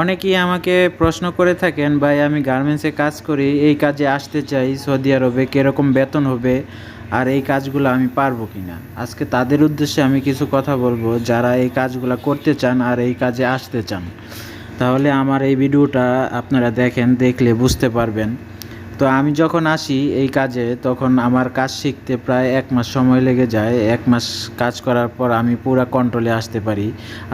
অনেকেই আমাকে প্রশ্ন করে থাকেন, ভাই, আমি গার্মেন্টসে কাজ করি, এই কাজে আসতে চাই সৌদি আরবে, কীরকম বেতন হবে? আর এই কাজগুলো আমি পারব কি না আজকে তাদের উদ্দেশ্যে আমি কিছু কথা বলব, যারা এই কাজগুলো করতে চান আর এই কাজে আসতে চান। তাহলে আমার এই ভিডিওটা আপনারা দেখেন, দেখলে বুঝতে পারবেন। তো আমি যখন আসি এই কাজে, তখন আমার কাজ শিখতে প্রায় এক মাস সময় লেগে যায়। এক মাস কাজ করার পর আমি পুরো কন্ট্রোলে আসতে পারি।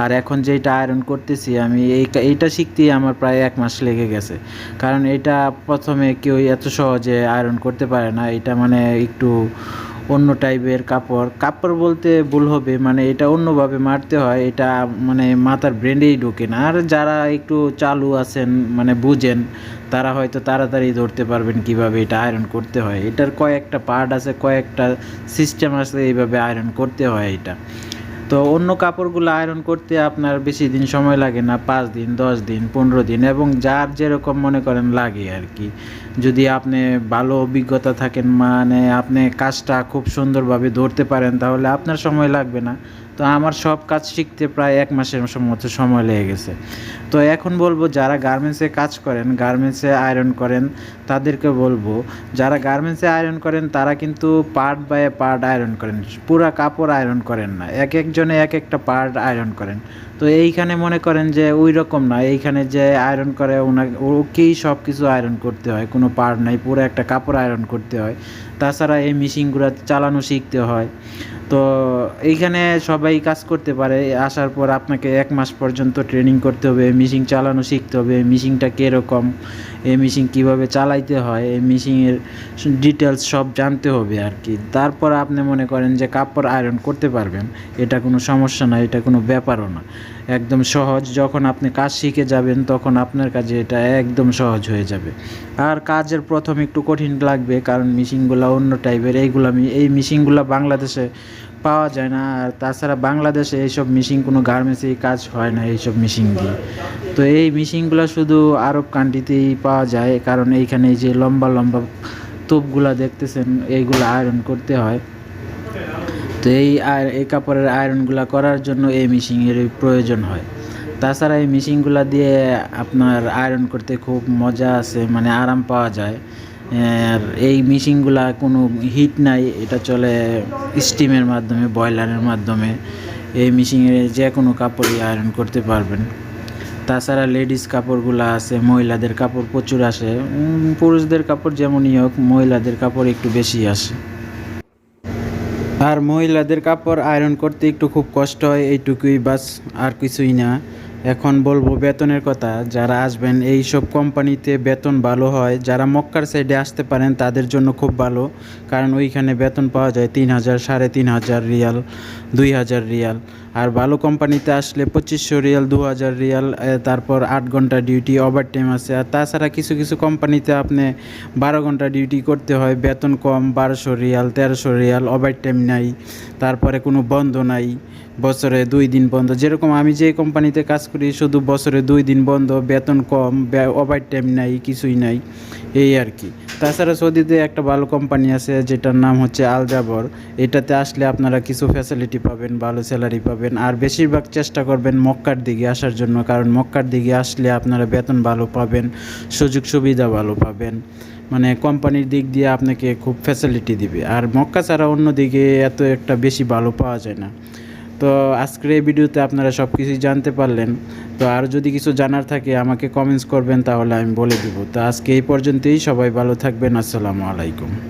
আর এখন যেটা আয়রন করতেছি, আমি এই এইটা শিখতেই আমার প্রায় এক মাস লেগে গেছে। কারণ এটা প্রথমে কেউ এত সহজে আয়রন করতে পারে না। এটা মানে একটু অন্য টাইপের কাপড়। কাপড় বলতে ভুল হবে মানে এটা অন্যভাবে মারতে হয়, এটা মানে মাথার ব্রেন্ডেই ঢোকে না। আর যারা একটু চালু আছেন মানে বুঝেন, তারা হয়তো তাড়াতাড়ি ধরতে পারবেন কীভাবে এটা আয়রন করতে হয়। এটার কয়েকটা পার্ট আছে, কয়েকটা সিস্টেম আছে, এইভাবে আয়রন করতে হয় এটা। তো অন্য কাপড়গুলো আয়রন করতে আপনার বেশি দিন সময় লাগে না, পাঁচ দিন, দশ দিন, পনেরো দিন, এবং যার যেরকম মনে করেন লাগে আর কি। যদি আপনি ভালো অভিজ্ঞতা থাকেন মানে আপনি কাজটা খুব সুন্দরভাবে ধরতে পারেন, তাহলে আপনার সময় লাগবে না। তো আমার সব কাজ শিখতে প্রায় এক মাসের মতো সময় লেগে গেছে। তো এখন বলব, যারা গার্মেন্টসে কাজ করেন, গার্মেন্টসে আয়রন করেন, তাদেরকে বলব, যারা গার্মেন্টসে আয়রন করেন, তারা কিন্তু পার্ট বাই পার্ট আয়রন করেন। পুরা কাপড় আয়রন করেন না, এক একজনে এক একটা পার্ট আয়রন করেন। তো এইখানে মনে করেন যে ওই রকম না, এইখানে যে আয়রন করে ওনাকে ওকেই সব কিছু আয়রন করতে হয়, কোনো পার্ট নাই, পুরো একটা কাপড় আয়রন করতে হয়। তাছাড়া এই মেশিনগুলো চালানো শিখতে হয়। তো এইখানে সবাই কাজ করতে পারে, আসার পর আপনাকে এক মাস পর্যন্ত ট্রেনিং করতে হবে মেশিন চালানো শিখতে হবে মেশিনটা কীরকম? এই মেশিন কীভাবে চালাইতে হয়, এই মেশিনের ডিটেলস সব জানতে হবে আর কি। তারপর আপনি মনে করেন যে কাপড় আয়রন করতে পারবেন, এটা কোনো সমস্যা না, এটা কোনো ব্যাপারও না। একদম সহজ, যখন আপনি কাজ শিখে যাবেন, তখন আপনার কাছে এটা একদম সহজ হয়ে যাবে। আর কাজের প্রথম একটু কঠিন লাগবে, কারণ মেশিনগুলো অন্য টাইপের এইগুলো এই মেশিনগুলো বাংলাদেশে পাওয়া যায় না। আর তাছাড়া বাংলাদেশে এইসব মেশিন কোনো গার্মেন্টসেই কাজ হয় না এইসব মেশিন দিয়ে। তো এই মেশিনগুলো শুধু আরব কান্ট্রিতেই পাওয়া যায়। কারণ এইখানে যে লম্বা লম্বা তোপগুলা দেখতেছেন, এইগুলো আয়রন করতে হয়। তো এই এই কাপড়ের আয়রনগুলো করার জন্য এই মেশিনের প্রয়োজন হয়। তাছাড়া এই মেশিনগুলো দিয়ে আপনার আয়রন করতে খুব মজা আছে মানে আরাম পাওয়া যায়। আর এই মেশিনগুলা কোনো হিট নাই, এটা চলে স্টিমের মাধ্যমে বয়লারের মাধ্যমে। এই মেশিনে যে কোনো কাপড়ই আয়রন করতে পারবেন। তাছাড়া লেডিস কাপড়গুলো আছে, মহিলাদের কাপড় প্রচুর আসে। পুরুষদের কাপড় যেমনই হোক, মহিলাদের কাপড় একটু বেশি আসে। আর মহিলাদের কাপড় আয়রন করতে একটু খুব কষ্ট হয়, এইটুকুই বাস, আর কিছুই না। এখন বলব বেতনের কথা, যারা আসবেন এই সব কোম্পানিতে বেতন ভালো হয়, যারা মক্কার সাইডে আসতে পারেন, তাদের জন্য খুব ভালো, কারণ ওইখানে বেতন পাওয়া যায় তিন হাজার, সাড়ে তিন হাজার রিয়াল, দুই হাজার রিয়াল, আর ভালো কোম্পানিতে আসলে পঁচিশশো রিয়াল, দু হাজার রিয়াল তারপর আট ঘণ্টা ডিউটি ওভার টাইম আছে, আর তাছাড়া কিছু কিছু কোম্পানিতে আপনি বারো ঘণ্টা ডিউটি করতে হয়, বেতন কম, বারোশো রিয়াল, তেরোশো রিয়াল ওভার টাইম নাই, তারপরে কোনো বন্ধ নাই বছরে দুই দিন বন্ধ। যেরকম আমি যে কোম্পানিতে কাজ করি, শুধু বছরে দুই দিন বন্ধ, বেতন কম ওভার টাইম নাই, কিছুই নাই, এই আর কি। তাছাড়া সৌদিতে একটা ভালো কোম্পানি আছে, যেটার নাম হচ্ছে আলজাবর এটাতে আসলে আপনারা কিছু ফ্যাসিলিটি পাবেন, ভালো স্যালারি পাবেন। আর বেশিরভাগ চেষ্টা করবেন মক্কার দিকে আসার জন্য, কারণ মক্কার দিকে আসলে আপনারা বেতন ভালো পাবেন, সুযোগ সুবিধা ভালো পাবেন। মানে কোম্পানির দিক দিয়ে আপনাকে খুব ফ্যাসিলিটি দিবে। আর মক্কা ছাড়া অন্য দিকে এত একটা বেশি ভালো পাওয়া যায় না। তো আজকের এই ভিডিওতে আপনারা সব কিছুই জানতে পারলেন। তো আর যদি কিছু জানার থাকে, আমাকে কমেন্টস করবেন, তাহলে আমি বলে দেবো। তো আজকে এই পর্যন্তই, সবাই ভালো থাকবেন, আসসালামু আলাইকুম।